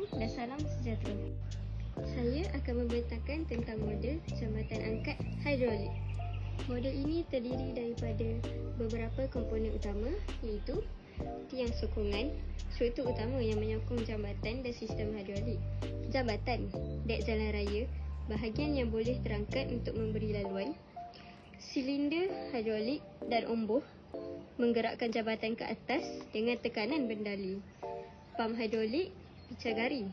Assalamualaikum dan salam sejahtera. Saya akan memberitakan tentang model jambatan angkat hidrolik. Model ini terdiri daripada beberapa komponen utama iaitu tiang sokongan, struktur utama yang menyokong jambatan dan sistem hidrolik. Jambatan, dek jalan raya, bahagian yang boleh terangkat untuk memberi laluan. Silinder hidrolik dan omboh menggerakkan jambatan ke atas dengan tekanan bendali. Pam hidrolik picagari,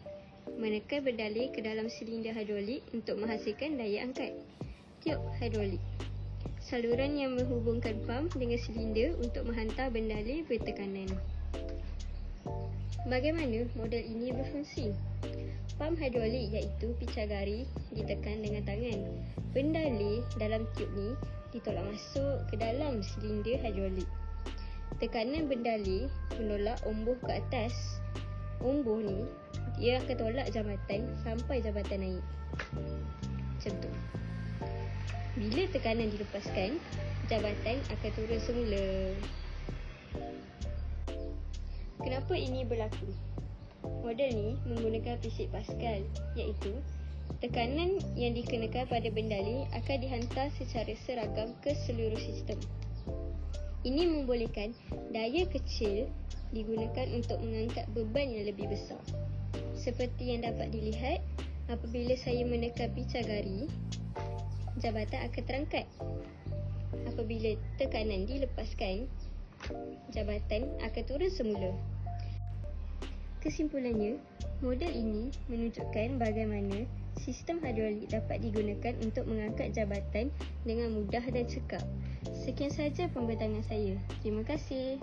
menekan bendali ke dalam silinder hidrolik untuk menghasilkan daya angkat. Tiup hidrolik, saluran yang menghubungkan pam dengan silinder untuk menghantar bendali bertekanan. Bagaimana model ini berfungsi? Pam hidrolik iaitu picagari ditekan dengan tangan. Bendali dalam tiub ni ditolak masuk ke dalam silinder hidrolik. Tekanan bendali menolak omboh ke atas. Omboh ni dia akan tolak jambatan sampai jambatan naik. Macam tu. Bila tekanan dilepaskan, jabatan akan turun semula. Kenapa ini berlaku? Model ni menggunakan prinsip Pascal iaitu tekanan yang dikenakan pada bendali akan dihantar secara seragam ke seluruh sistem. Ini membolehkan daya kecil digunakan untuk mengangkat beban yang lebih besar. Seperti yang dapat dilihat, apabila saya menekan picagari, jabatan akan terangkat. Apabila tekanan dilepaskan, jabatan akan turun semula. Kesimpulannya, model ini menunjukkan bagaimana sistem hidrolik dapat digunakan untuk mengangkat jabatan dengan mudah dan cekap. Sekian sahaja pembentangan saya. Terima kasih.